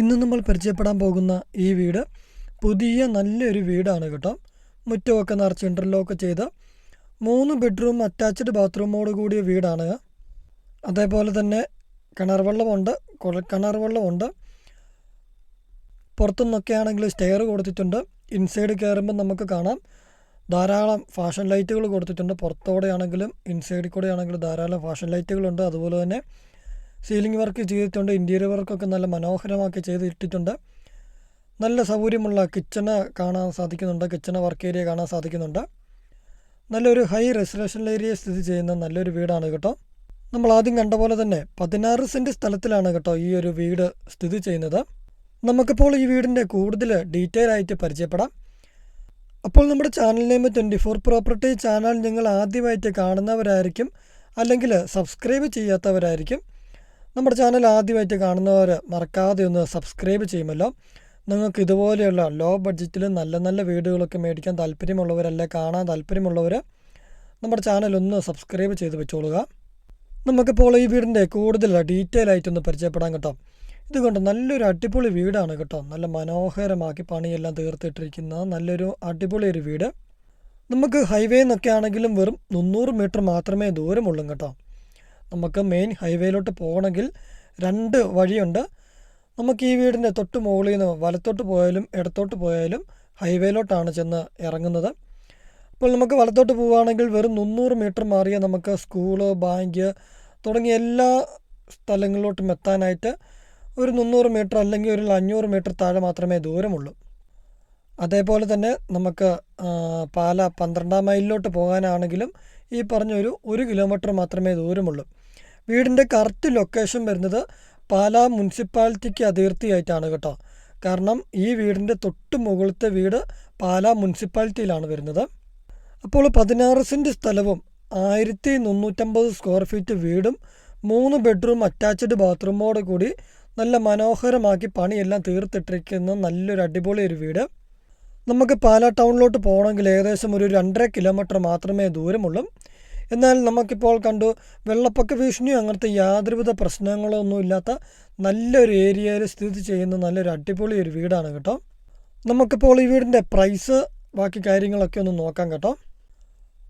ഇന്ന് നമ്മൾ പരിചയപ്പെടാൻ പോകുന്ന ഈ വീട് പുതിയ നല്ലൊരു വീടാണ് കേട്ടോ. മുറ്റമൊക്കെ നിറച്ച് ഇന്റർലോക്ക് ചെയ്ത് മൂന്ന് ബെഡ്റൂം അറ്റാച്ച്ഡ് ബാത്റൂമോട് കൂടിയ വീടാണ്. അതേപോലെ തന്നെ കിണർ വെള്ളമുണ്ട് കിണർ വെള്ളമുണ്ട്. പുറത്തുനിന്നൊക്കെ ആണെങ്കിൽ സ്റ്റെയർ കൊടുത്തിട്ടുണ്ട്. ഇൻസൈഡ് കയറുമ്പോൾ നമുക്ക് കാണാം. ധാരാളം ഫാഷൻ ലൈറ്റുകൾ കൊടുത്തിട്ടുണ്ട്. പുറത്തോടെ ആണെങ്കിലും ഇൻസൈഡിൽ കൂടെ ആണെങ്കിലും ധാരാളം ഫാഷൻ ലൈറ്റുകളുണ്ട് അതുപോലെ തന്നെ സീലിംഗ് വർക്ക് ചെയ്തിട്ടുണ്ട് ഇന്റീരിയർ വർക്കൊക്കെ നല്ല മനോഹരമാക്കി ചെയ്തിട്ടിട്ടുണ്ട്. നല്ല സൗകര്യമുള്ള കിച്ചണ് കാണാൻ സാധിക്കുന്നുണ്ട് കിച്ചണ് വർക്ക് ഏരിയ കാണാൻ സാധിക്കുന്നുണ്ട്. നല്ലൊരു ഹൈ റെസിഡൻഷ്യൽ ഏരിയ സ്ഥിതി ചെയ്യുന്ന നല്ലൊരു വീടാണ് കേട്ടോ. നമ്മൾ ആദ്യം കണ്ട പോലെ തന്നെ പതിനാറ് സെന്റ് സ്ഥലത്തിലാണ് കേട്ടോ ഈ ഒരു വീട് സ്ഥിതി ചെയ്യുന്നത്. നമുക്കിപ്പോൾ ഈ വീടിന്റെ കൂടുതൽ ഡീറ്റെയിൽ ആയിട്ട് പരിചയപ്പെടാം. അപ്പോൾ നമ്മുടെ channel name twenty four property channel നിങ്ങൾ ആദ്യമായിട്ട് കാണുന്നവരായിരിക്കും അല്ലെങ്കിൽ സബ്സ്ക്രൈബ് ചെയ്യാത്തവരായിരിക്കും. നമ്മുടെ ചാനൽ ആദ്യമായിട്ട് കാണുന്നവർ മറക്കാതെ ഒന്ന് സബ്സ്ക്രൈബ് ചെയ്യുമല്ലോ. നിങ്ങൾക്ക് ഇതുപോലെയുള്ള ലോ ബഡ്ജറ്റിൽ നല്ല നല്ല വീടുകളൊക്കെ മേടിക്കാൻ താല്പര്യമുള്ളവരല്ല കാണാൻ താല്പര്യമുള്ളവർ നമ്മുടെ ചാനൽ ഒന്ന് സബ്സ്ക്രൈബ് ചെയ്ത് വെച്ചോളുക. നമുക്കിപ്പോൾ ഈ വീടിന്റെ കൂടുതൽ ഡീറ്റെയിൽ ആയിട്ടൊന്ന് പരിചയപ്പെടാൻ കേട്ടോ. ഇതുകൊണ്ട് നല്ലൊരു അടിപൊളി വീടാണ് കേട്ടോ. നല്ല മനോഹരമാക്കി പണിയെല്ലാം തീർത്തിട്ടിരിക്കുന്ന നല്ലൊരു അടിപൊളി ഒരു വീട്. നമുക്ക് ഹൈവേ എന്നൊക്കെ ആണെങ്കിലും വെറും മുന്നൂറ് മീറ്റർ മാത്രമേ ദൂരമുള്ളൂ കേട്ടോ. നമുക്ക് മെയിൻ ഹൈവേയിലോട്ട് പോകണമെങ്കിൽ രണ്ട് വഴിയുണ്ട്. നമുക്ക് ഈ വീടിന്റെ തൊട്ട് മുകളിൽ നിന്ന് വലത്തോട്ട് പോയാലും ഇടത്തോട്ട് പോയാലും ഹൈവേയിലോട്ടാണ് ചെന്ന് ഇറങ്ങുന്നത്. അപ്പോൾ നമുക്ക് വലത്തോട്ട് പോവുകയാണെങ്കിൽ വെറും മുന്നൂറ് മീറ്റർ മാറിയ നമുക്ക് സ്കൂൾ ബാങ്ക് തുടങ്ങിയ എല്ലാ സ്ഥലങ്ങളിലോട്ടും എത്താനായിട്ട് ഒരു മുന്നൂറ് മീറ്റർ അല്ലെങ്കിൽ ഒരു അഞ്ഞൂറ് മീറ്റർ താഴെ മാത്രമേ ദൂരമുള്ളൂ. അതേപോലെ തന്നെ നമുക്ക് പാല പന്ത്രണ്ടാം മൈലിലോട്ട് പോകാനാണെങ്കിലും ഈ പറഞ്ഞൊരു ഒരു കിലോമീറ്റർ മാത്രമേ ദൂരമുള്ളൂ. വീടിന്റെ കറക്റ്റ് ലൊക്കേഷൻ വരുന്നത് പാലാ മുനിസിപ്പാലിറ്റിക്ക് അതിർത്തിയായിട്ടാണ് കേട്ടോ. കാരണം ഈ വീടിന്റെ തൊട്ട് മുകളിലത്തെ വീട് പാലാ മുനിസിപ്പാലിറ്റിയിലാണ് വരുന്നത്. അപ്പോൾ പതിനാറ് സെന്റ് സ്ഥലവും ആയിരത്തി മുന്നൂറ്റമ്പത് സ്ക്വയർ ഫീറ്റ് വീടും മൂന്ന് ബെഡ്റൂം അറ്റാച്ച്ഡ് ബാത്റൂമോട് കൂടി നല്ല മനോഹരമാക്കി പണിയെല്ലാം തീർത്തിട്ടിരിക്കുന്ന നല്ലൊരു അടിപൊളി ഒരു വീട്. നമുക്ക് പാലാ ടൗണിലോട്ട് പോകണമെങ്കിൽ ഏകദേശം ഒരു രണ്ടര കിലോമീറ്റർ മാത്രമേ ദൂരമുള്ളൂ. എന്നാൽ നമുക്കിപ്പോൾ കണ്ടു വെള്ളപ്പൊക്ക ഭീഷണിയോ അങ്ങനത്തെ യാതൊരുവിധ പ്രശ്നങ്ങളോ ഒന്നും ഇല്ലാത്ത നല്ലൊരു ഏരിയയിൽ സ്ഥിതി ചെയ്യുന്ന നല്ലൊരു അടിപൊളി ഒരു വീടാണ് കേട്ടോ. നമുക്കിപ്പോൾ ഈ വീടിന്റെ പ്രൈസ് ബാക്കി കാര്യങ്ങളൊക്കെ ഒന്ന് നോക്കാം കേട്ടോ.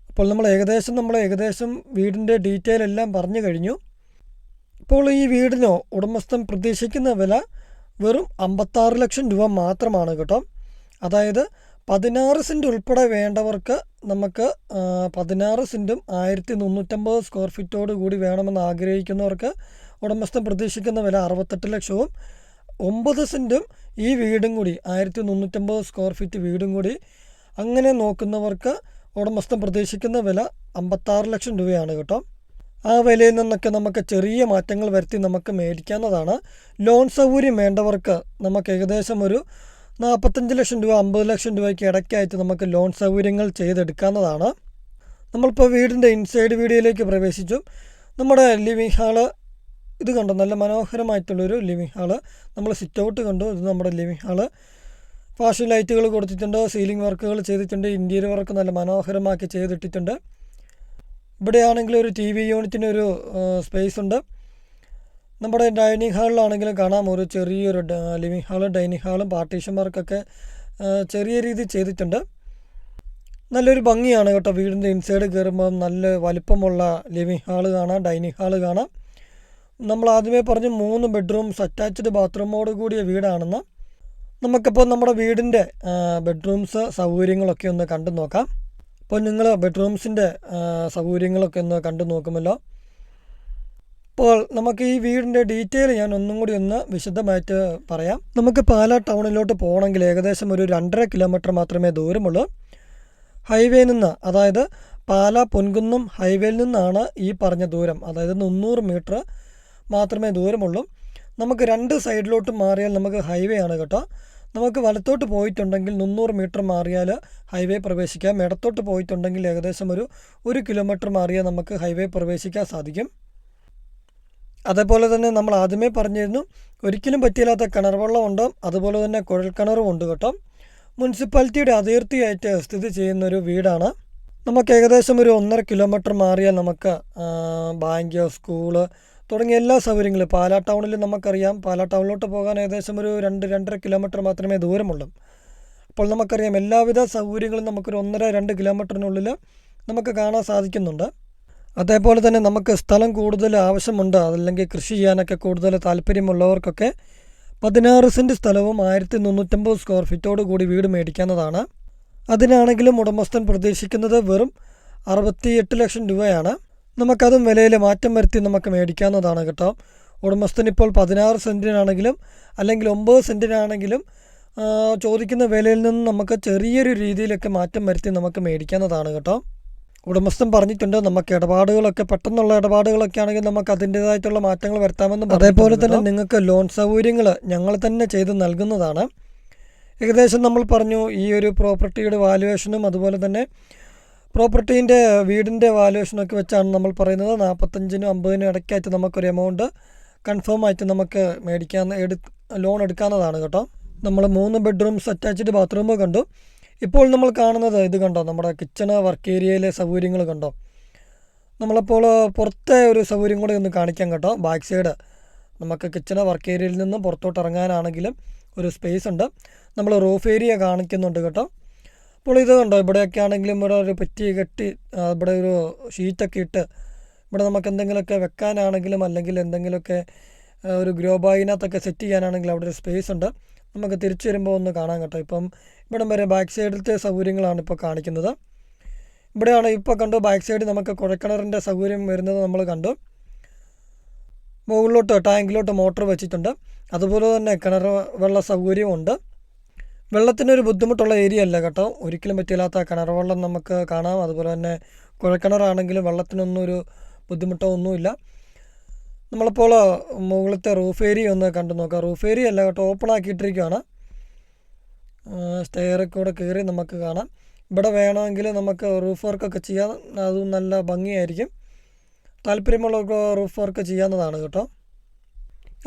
അപ്പോൾ നമ്മൾ ഏകദേശം നമ്മൾ ഏകദേശം വീടിന്റെ ഡീറ്റെയിൽ എല്ലാം പറഞ്ഞു കഴിഞ്ഞു. ഇപ്പോൾ ഈ വീടിനോ ഉടമസ്ഥൻ പ്രതീക്ഷിക്കുന്ന വില വെറും അമ്പത്താറ് ലക്ഷം രൂപ മാത്രമാണ് കേട്ടോ. അതായത് പതിനാറ് സെന്റ് ഉൾപ്പെടെ വേണ്ടവർക്ക് നമുക്ക് പതിനാറ് സെന്റും ആയിരത്തി മുന്നൂറ്റമ്പത് സ്ക്വയർ ഫീറ്റോട് കൂടി വേണമെന്ന് ആഗ്രഹിക്കുന്നവർക്ക് ഉടമസ്ഥൻ പ്രതീക്ഷിക്കുന്ന വില അറുപത്തെട്ട് ലക്ഷവും ഒമ്പത് സെന്റും ഈ വീടും കൂടി ആയിരത്തി മുന്നൂറ്റമ്പത് സ്ക്വയർ ഫീറ്റ് വീടും കൂടി അങ്ങനെ നോക്കുന്നവർക്ക് ഉടമസ്ഥൻ പ്രതീക്ഷിക്കുന്ന വില അമ്പത്താറ് ലക്ഷം രൂപയാണ് കേട്ടോ. ആ വിലയിൽ നിന്നൊക്കെ നമുക്ക് ചെറിയ മാറ്റങ്ങൾ വരുത്തി നമുക്ക് മേടിക്കാവുന്നതാണ്. ലോൺ സൗകര്യം വേണ്ടവർക്ക് നമുക്ക് ഏകദേശം ഒരു നാൽപ്പത്തഞ്ച് ലക്ഷം രൂപ അമ്പത് ലക്ഷം രൂപയ്ക്ക് ഇടയ്ക്കായിട്ട് നമുക്ക് ലോൺ സൗകര്യങ്ങൾ ചെയ്തെടുക്കാവുന്നതാണ്. നമ്മളിപ്പോൾ വീടിന്റെ ഇൻസൈഡ് വീഡിയോയിലേക്ക് പ്രവേശിച്ചു. നമ്മുടെ ലിവിംഗ് ഹാൾ ഇത് കണ്ടു? നല്ല മനോഹരമായിട്ടുള്ളൊരു ലിവിംഗ് ഹാൾ നമ്മൾ സിറ്റ് ഔട്ട് കണ്ടു. ഇത് നമ്മുടെ ലിവിംഗ് ഹാൾ ഫാഷൻ ലൈറ്റുകൾ കൊടുത്തിട്ടുണ്ട്. സീലിംഗ് വർക്കുകൾ ചെയ്തിട്ടുണ്ട്. ഇന്റീരിയർ വർക്ക് നല്ല മനോഹരമാക്കി ചെയ്തിട്ടിട്ടുണ്ട്. ഇവിടെയാണെങ്കിൽ ഒരു ടി വി യൂണിറ്റിനൊരു സ്പേസ് ഉണ്ട്. നമ്മുടെ ഡൈനിങ് ഹാളിലാണെങ്കിലും കാണാം. ഒരു ചെറിയൊരു ലിവിങ് ഹാളും ഡൈനിങ് ഹാളും പാർട്ടീഷൻ വർക്കൊക്കെ ചെറിയ രീതിയിൽ ചെയ്തിട്ടുണ്ട്. നല്ലൊരു ഭംഗിയാണ് കേട്ടോ വീടിന്റെ ഇൻസൈഡ് കയറുമ്പം. നല്ല വലിപ്പമുള്ള ലിവിങ് ഹാൾ കാണാം ഡൈനിങ് ഹാൾ കാണാം. നമ്മൾ ആദ്യമേ പറഞ്ഞ് മൂന്ന് ബെഡ്റൂംസ് അറ്റാച്ച്ഡ് ബാത്റൂമോട് കൂടിയ വീടാണെന്ന്. നമുക്കിപ്പോൾ നമ്മുടെ വീടിന്റെ ബെഡ്റൂംസ് സൗകര്യങ്ങളൊക്കെ ഒന്ന് കണ്ടു നോക്കാം. അപ്പോൾ നിങ്ങൾ ബെഡ്റൂംസിന്റെ സൗകര്യങ്ങളൊക്കെ ഒന്ന് കണ്ടു നോക്കുമല്ലോ. അപ്പോൾ നമുക്ക് ഈ വീടിന്റെ ഡീറ്റെയിൽ ഞാൻ ഒന്നും കൂടി ഒന്ന് വിശദമായിട്ട് പറയാം. നമുക്ക് പാലാ ടൗണിലോട്ട് പോകണമെങ്കിൽ ഏകദേശം ഒരു രണ്ടര കിലോമീറ്റർ മാത്രമേ ദൂരമുള്ളൂ. ഹൈവേയിൽ നിന്ന് അതായത് പാലാ പൊൻകുന്നം ഹൈവേയിൽ നിന്നാണ് ഈ പറഞ്ഞ ദൂരം. അതായത് മുന്നൂറ് മീറ്റർ മാത്രമേ ദൂരമുള്ളൂ. നമുക്ക് രണ്ട് സൈഡിലോട്ട് മാറിയാൽ നമുക്ക് ഹൈവേ ആണ് കേട്ടോ. നമുക്ക് വലത്തോട്ട് പോയിട്ടുണ്ടെങ്കിൽ മുന്നൂറ് മീറ്റർ മാറിയാൽ ഹൈവേ പ്രവേശിക്കാം. ഇടത്തോട്ട് പോയിട്ടുണ്ടെങ്കിൽ ഏകദേശം ഒരു ഒരു കിലോമീറ്റർ മാറിയാൽ നമുക്ക് ഹൈവേ പ്രവേശിക്കാൻ സാധിക്കും. അതേപോലെ തന്നെ നമ്മൾ ആദ്യമേ പറഞ്ഞിരുന്നു ഒരിക്കലും പറ്റിയില്ലാത്ത കിണർ വെള്ളമുണ്ട് അതുപോലെ തന്നെ കുഴൽക്കിണറും ഉണ്ട് കേട്ടോ. മുനിസിപ്പാലിറ്റിയുടെ അതിർത്തിയായിട്ട് സ്ഥിതി ചെയ്യുന്ന ഒരു വീടാണ്. നമുക്ക് ഏകദേശം ഒരു ഒന്നര കിലോമീറ്റർ മാറിയാൽ നമുക്ക് ബാങ്ക് സ്കൂൾ തുടങ്ങിയ എല്ലാ സൗകര്യങ്ങളും പാലാ ടൗണിൽ നമുക്കറിയാം. പാലാ ടൗണിലോട്ട് പോകാൻ ഏകദേശം ഒരു രണ്ട് രണ്ടര കിലോമീറ്റർ മാത്രമേ ദൂരമുള്ളൂ. അപ്പോൾ നമുക്കറിയാം എല്ലാവിധ സൗകര്യങ്ങളും നമുക്കൊരു ഒന്നര രണ്ട് കിലോമീറ്ററിനുള്ളിൽ നമുക്ക് കാണാൻ സാധിക്കുന്നുണ്ട്. അതേപോലെ തന്നെ നമുക്ക് സ്ഥലം കൂടുതൽ ആവശ്യമുണ്ട് അതല്ലെങ്കിൽ കൃഷി ചെയ്യാനൊക്കെ കൂടുതൽ താല്പര്യമുള്ളവർക്കൊക്കെ പതിനാറ് സെന്റ് സ്ഥലവും ആയിരത്തി മുന്നൂറ്റമ്പത് സ്ക്വയർ ഫീറ്റോട് കൂടി വീട് മേടിക്കാവുന്നതാണ്. അതിനാണെങ്കിലും ഉടമസ്ഥൻ പ്രതീക്ഷിക്കുന്നത് വെറും അറുപത്തിയെട്ട് ലക്ഷം രൂപയാണ്. നമുക്കതും വിലയിൽ മാറ്റം വരുത്തി നമുക്ക് മേടിക്കാവുന്നതാണ് കേട്ടോ. ഉടമസ്ഥൻ ഇപ്പോൾ പതിനാറ് സെന്റിനാണെങ്കിലും അല്ലെങ്കിൽ ഒമ്പത് സെന്റിനാണെങ്കിലും ചോദിക്കുന്ന വിലയിൽ നിന്ന് നമുക്ക് ചെറിയൊരു രീതിയിലൊക്കെ മാറ്റം വരുത്തി നമുക്ക് മേടിക്കാവുന്നതാണ് കേട്ടോ. ഉടമസ്ഥൻ പറഞ്ഞിട്ടുണ്ട് നമുക്ക് ഇടപാടുകളൊക്കെ പെട്ടെന്നുള്ള ഇടപാടുകളൊക്കെ ആണെങ്കിൽ നമുക്ക് അതിന്റെതായിട്ടുള്ള മാറ്റങ്ങൾ വരുത്താമെന്നും അതേപോലെ തന്നെ നിങ്ങൾക്ക് ലോൺ സൗകര്യങ്ങൾ ഞങ്ങൾ തന്നെ ചെയ്ത് നൽകുന്നതാണ്. ഏകദേശം നമ്മൾ പറഞ്ഞു ഈ ഒരു പ്രോപ്പർട്ടിയുടെ വാല്യുവേഷനും അതുപോലെ തന്നെ പ്രോപ്പർട്ടീന്റെ വീടിന്റെ വാല്യുവേഷനൊക്കെ വെച്ചാണ് നമ്മൾ പറയുന്നത്. നാൽപ്പത്തഞ്ചിനും അമ്പതിനും ഇടയ്ക്കായിട്ട് നമുക്കൊരു എമൗണ്ട് കൺഫേം ആയിട്ട് നമുക്ക് മേടിക്കാൻ എടു ലോൺ എടുക്കാവുന്നതാണ് കേട്ടോ. നമ്മൾ മൂന്ന് ബെഡ്റൂംസ് അറ്റാച്ച്ഡ് ബാത്റൂമ് കണ്ടു. ഇപ്പോൾ നമ്മൾ കാണുന്നത് ഇത് കണ്ടോ? നമ്മുടെ കിച്ചണ് വർക്ക് ഏരിയയിലെ സൗകര്യങ്ങൾ കണ്ടോ? നമ്മളപ്പോൾ പുറത്തെ ഒരു സൗകര്യം കൂടെ ഒന്ന് കാണിക്കാം കേട്ടോ. ബാക്ക് സൈഡ് നമുക്ക് കിച്ചണ് വർക്ക് ഏരിയയിൽ നിന്ന് പുറത്തോട്ട് ഇറങ്ങാനാണെങ്കിലും ഒരു സ്പേസ് ഉണ്ട്. നമ്മൾ റൂഫ് ഏരിയ കാണിക്കുന്നുണ്ട് കേട്ടോ. അപ്പോൾ ഇത് കണ്ടോ? ഇവിടെയൊക്കെ ആണെങ്കിലും ഇവിടെ ഒരു പെറ്റി കെട്ടി ഇവിടെ ഒരു ഷീറ്റൊക്കെ ഇട്ട് ഇവിടെ നമുക്ക് എന്തെങ്കിലുമൊക്കെ വെക്കാനാണെങ്കിലും അല്ലെങ്കിൽ എന്തെങ്കിലുമൊക്കെ ഒരു ഗ്രോ സെറ്റ് ചെയ്യാനാണെങ്കിലും അവിടെ ഒരു സ്പേസ് ഉണ്ട്. നമുക്ക് തിരിച്ചു വരുമ്പോൾ ഒന്ന് കാണാൻ കേട്ടോ. ഇപ്പം ഇവിടം വരെ ബാക്ക് സൈഡിലത്തെ സൗകര്യങ്ങളാണ് ഇപ്പോൾ കാണിക്കുന്നത്. ഇവിടെയാണ് ഇപ്പോൾ കണ്ടു ബാക്ക് സൈഡ് നമുക്ക് കുഴക്കിണറിന്റെ സൗകര്യം വരുന്നത് നമ്മൾ കണ്ടു. മുകളിലോട്ട് ടാങ്കിലോട്ട് മോട്ടോർ വെച്ചിട്ടുണ്ട്. അതുപോലെ തന്നെ കിണർ വെള്ള സൗകര്യമുണ്ട്. വെള്ളത്തിനൊരു ബുദ്ധിമുട്ടുള്ള ഏരിയ അല്ല കേട്ടോ. ഒരിക്കലും പറ്റില്ലാത്ത കിണർ വെള്ളം നമുക്ക് കാണാം. അതുപോലെ തന്നെ കുഴക്കിണറാണെങ്കിലും വെള്ളത്തിനൊന്നും ഒരു ബുദ്ധിമുട്ടോ ഒന്നുമില്ല. നമ്മളിപ്പോൾ മുകളിലത്തെ റൂഫ് ഏരിയ ഒന്ന് കണ്ടു നോക്കാം. റൂഫ് ഏരിയ അല്ല കേട്ടോ ഓപ്പൺ ആക്കിയിട്ടിരിക്കുകയാണ് സ്റ്റെയർ കൂടെ കയറി നമുക്ക് കാണാം. ഇവിടെ വേണമെങ്കിൽ നമുക്ക് റൂഫ് വർക്കൊക്കെ ചെയ്യാം. അതും നല്ല ഭംഗിയായിരിക്കും. താല്പര്യമുള്ളവർക്ക് റൂഫ് വർക്ക് ചെയ്യാവുന്നതാണ് കേട്ടോ.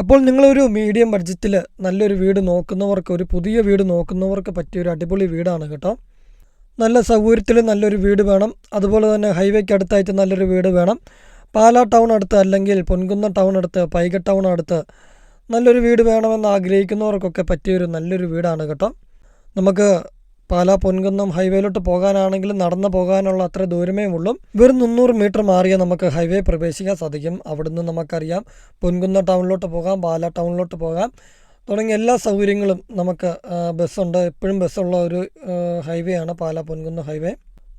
അപ്പോൾ നിങ്ങളൊരു മീഡിയം ബഡ്ജറ്റിൽ നല്ലൊരു വീട് നോക്കുന്നവർക്ക് ഒരു പുതിയ വീട് നോക്കുന്നവർക്ക് പറ്റിയ ഒരു അടിപൊളി വീടാണ് കേട്ടോ. നല്ല സൗകര്യത്തിൽ നല്ലൊരു വീട് വേണം. അതുപോലെ തന്നെ ഹൈവേക്ക് അടുത്തായിട്ട് നല്ലൊരു വീട് വേണം. പാലാ ടൗൺ അടുത്ത് അല്ലെങ്കിൽ പൊൻകുന്ന ടൗൺ അടുത്ത് പൈക ടൗൺ അടുത്ത് നല്ലൊരു വീട് വേണമെന്ന് ആഗ്രഹിക്കുന്നവർക്കൊക്കെ പറ്റിയൊരു നല്ലൊരു വീടാണ് കേട്ടോ. നമുക്ക് പാലാ പൊൻകുന്നം ഹൈവേയിലോട്ട് പോകാനാണെങ്കിൽ നടന്നു പോകാനുള്ള അത്ര ദൂരമേ ഉള്ളൂ. വെറും മുന്നൂറ് മീറ്റർ മാറിയേ നമുക്ക് ഹൈവേ പ്രവേശിക്കാൻ സാധിക്കും. അവിടുന്ന് നമുക്കറിയാം പൊൻകുന്ന ടൗണിലോട്ട് പോകാം പാലാ ടൗണിലോട്ട് പോകാം. തുടങ്ങിയ എല്ലാ സൗകര്യങ്ങളും നമുക്ക് ബസ്സുണ്ട്. എപ്പോഴും ബസ്സുള്ള ഒരു ഹൈവേ ആണ് പാലാ പൊൻകുന്നം ഹൈവേ.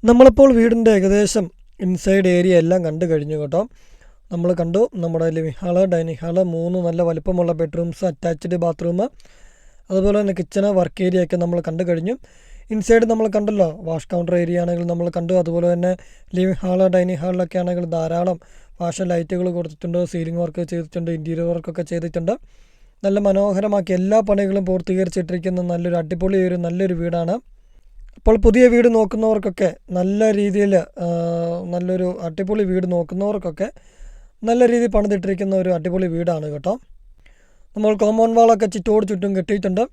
നമ്മളിപ്പോൾ വീടിന്റെ ഏകദേശം ഇൻസൈഡ് ഏരിയ എല്ലാം കണ്ടു കഴിഞ്ഞു കേട്ടോ. നമ്മൾ കണ്ടു നമ്മുടെ ലിവിങ് ഹാൾ ഡൈനിങ് ഹാൾ മൂന്ന് നല്ല വലിപ്പമുള്ള ബെഡ്റൂംസ് അറ്റാച്ച്ഡ് ബാത്റൂം അതുപോലെ തന്നെ കിച്ചണ് വർക്ക് ഏരിയ ഒക്കെ നമ്മൾ കണ്ടു കഴിഞ്ഞു. ഇൻസൈഡ് നമ്മൾ കണ്ടല്ലോ വാഷ് കൗണ്ടർ ഏരിയ ആണെങ്കിൽ നമ്മൾ കണ്ടു. അതുപോലെ തന്നെ ലിവിങ് ഹാൾ ഡൈനിങ് ഹാളിലൊക്കെ ആണെങ്കിൽ ധാരാളം വാഷ് ലൈറ്റുകൾ കൊടുത്തിട്ടുണ്ട് സീലിംഗ് വർക്ക് ചെയ്തിട്ടുണ്ട് ഇന്റീരിയർ വർക്കൊക്കെ ചെയ്തിട്ടുണ്ട്. നല്ല മനോഹരമാക്കി എല്ലാ പണികളും പൂർത്തീകരിച്ചിട്ടിരിക്കുന്ന നല്ലൊരു അടിപൊളി ഒരു നല്ലൊരു വീടാണ്. അപ്പോൾ പുതിയ വീട് നോക്കുന്നവർക്കൊക്കെ നല്ല രീതിയിൽ നല്ലൊരു അടിപൊളി വീട് നോക്കുന്നവർക്കൊക്കെ നല്ല രീതിയിൽ പണിതിട്ടിരിക്കുന്ന ഒരു അടിപൊളി വീടാണ് കേട്ടോ. നമ്മൾ കോമ്പൗണ്ട് വാളൊക്കെ ചുറ്റോട് ചുറ്റും കെട്ടിയിട്ടുണ്ട്.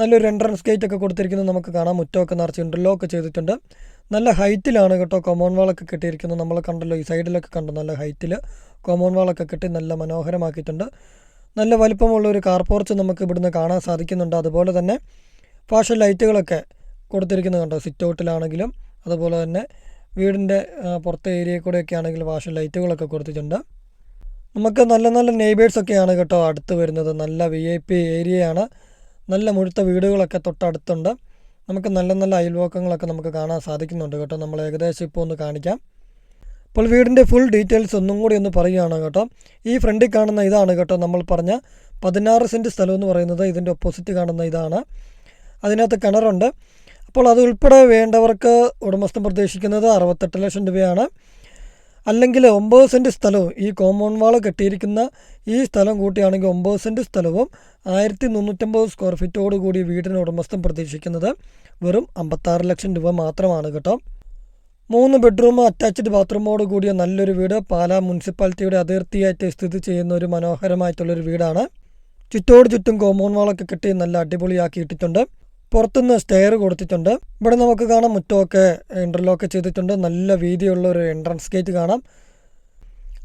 നല്ലൊരു എൻട്രൻസ് ഗേറ്റ് ഒക്കെ കൊടുത്തിരിക്കുന്നത് നമുക്ക് കാണാം. മുറ്റമൊക്കെ നിറച്ച് ഇന്റർലോക്ക് ചെയ്തിട്ടുണ്ട്. നല്ല ഹൈറ്റിലാണ് കേട്ടോ കോമ്പൗണ്ട് വാളൊക്കെ കെട്ടിയിരിക്കുന്നത്. നമ്മൾ കണ്ടല്ലോ ഈ സൈഡിലൊക്കെ കണ്ടു? നല്ല ഹൈറ്റിൽ കോമ്പൗണ്ട് വാളൊക്കെ കെട്ടി നല്ല മനോഹരമാക്കിയിട്ടുണ്ട്. നല്ല വലിപ്പമുള്ള ഒരു കാർ പോർച്ച് നമുക്ക് ഇവിടുന്ന് കാണാൻ സാധിക്കുന്നുണ്ട്. അതുപോലെ തന്നെ ഫാഷൻ ലൈറ്റുകളൊക്കെ കൊടുത്തിരിക്കുന്നത് കണ്ടോ സിറ്റ് ഔട്ടിലാണെങ്കിലും അതുപോലെ തന്നെ വീടിന്റെ പുറത്തെ ഏരിയയിൽ കൂടെയൊക്കെ ആണെങ്കിൽ വാഷ് ലൈറ്റുകളൊക്കെ കൊടുത്തിട്ടുണ്ട്. നമുക്ക് നല്ല നല്ല നെയ്ബേഴ്സൊക്കെയാണ് കേട്ടോ അടുത്ത് വരുന്നത്. നല്ല വി ഐ പി ഏരിയയാണ് നല്ല മുഴുത്ത വീടുകളൊക്കെ തൊട്ടടുത്തുണ്ട്. നമുക്ക് നല്ല നല്ല അയൽവക്കങ്ങളൊക്കെ നമുക്ക് കാണാൻ സാധിക്കുന്നുണ്ട് കേട്ടോ. നമ്മൾ ഏകദേശം ഇപ്പോൾ ഒന്ന് കാണിക്കാം. അപ്പോൾ വീടിന്റെ ഫുൾ ഡീറ്റെയിൽസ് ഒന്നും കൂടി ഒന്ന് പറയുകയാണ് കേട്ടോ. ഈ ഫ്രണ്ടിൽ കാണുന്ന ഇതാണ് കേട്ടോ നമ്മൾ പറഞ്ഞ പതിനാറ് സെന്റ് സ്ഥലം എന്ന് പറയുന്നത്. ഇതിന്റെ ഒപ്പോസിറ്റ് കാണുന്ന ഇതാണ്. അതിനകത്ത് കിണറുണ്ട്. അപ്പോൾ അത് ഉൾപ്പെടെ വേണ്ടവർക്ക് ഉടമസ്ഥം പ്രതീക്ഷിക്കുന്നത് അറുപത്തെട്ട് ലക്ഷം രൂപയാണ്. അല്ലെങ്കിൽ ഒമ്പത് സെന്റ് സ്ഥലവും ഈ കോമൺ വാൾ കെട്ടിയിരിക്കുന്ന ഈ സ്ഥലം കൂട്ടിയാണെങ്കിൽ ഒമ്പത് സെന്റ് സ്ഥലവും ആയിരത്തി മുന്നൂറ്റമ്പത് സ്ക്വയർ ഫീറ്റോട് കൂടി വീടിന് ഉടമസ്ഥം പ്രതീക്ഷിക്കുന്നത് വെറും അമ്പത്താറ് ലക്ഷം രൂപ മാത്രമാണ് കേട്ടോ. മൂന്ന് ബെഡ്റൂം അറ്റാച്ച്ഡ് ബാത്റൂമോട് കൂടിയ നല്ലൊരു വീട്. പാലാ മുനിസിപ്പാലിറ്റിയുടെ അതിർത്തിയായിട്ട് സ്ഥിതി ചെയ്യുന്ന ഒരു മനോഹരമായിട്ടുള്ളൊരു വീടാണ്. ചുറ്റോട് ചുറ്റും കോമ്പൗണ്ട് വാളൊക്കെ കെട്ടി നല്ല അടിപൊളിയാക്കി ഇട്ടിട്ടുണ്ട്. പുറത്തുനിന്ന് സ്റ്റെയർ കൊടുത്തിട്ടുണ്ട്. ഇവിടെ നമുക്ക് കാണാം മുറ്റമൊക്കെ ഇന്റർലോക്ക് ചെയ്തിട്ടുണ്ട്. നല്ല വീതിയുള്ള ഒരു എൻട്രൻസ് ഗേറ്റ് കാണാം.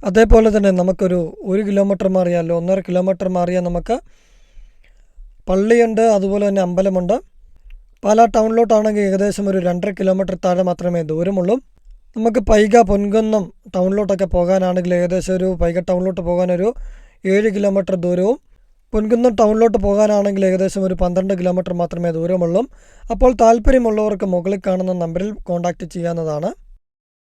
അതേപോലെ തന്നെ നമുക്കൊരു ഒരു കിലോമീറ്റർ മാറിയാലോ ഒന്നര കിലോമീറ്റർ മാറിയാൽ നമുക്ക് പള്ളിയുണ്ട്. അതുപോലെ തന്നെ അമ്പലമുണ്ട്. പാലാ ടൗണിലോട്ടാണെങ്കിൽ ഏകദേശം ഒരു രണ്ടര കിലോമീറ്റർ താഴെ മാത്രമേ ദൂരമുള്ളൂ. നമുക്ക് പൈക പൊൻകുന്നം ടൗണിലോട്ടൊക്കെ പോകാനാണെങ്കിൽ ഏകദേശം ഒരു പൈക ടൗണിലോട്ട് പോകാനൊരു ഏഴ് കിലോമീറ്റർ ദൂരവും പൊൻകുന്നം ടൗണിലോട്ട് പോകാനാണെങ്കിൽ ഏകദേശം ഒരു പന്ത്രണ്ട് കിലോമീറ്റർ മാത്രമേ ദൂരമുള്ളൂ. അപ്പോൾ താല്പര്യമുള്ളവർക്ക് മുകളിൽ കാണുന്ന നമ്പറിൽ കോൺടാക്റ്റ് ചെയ്യാവുന്നതാണ്.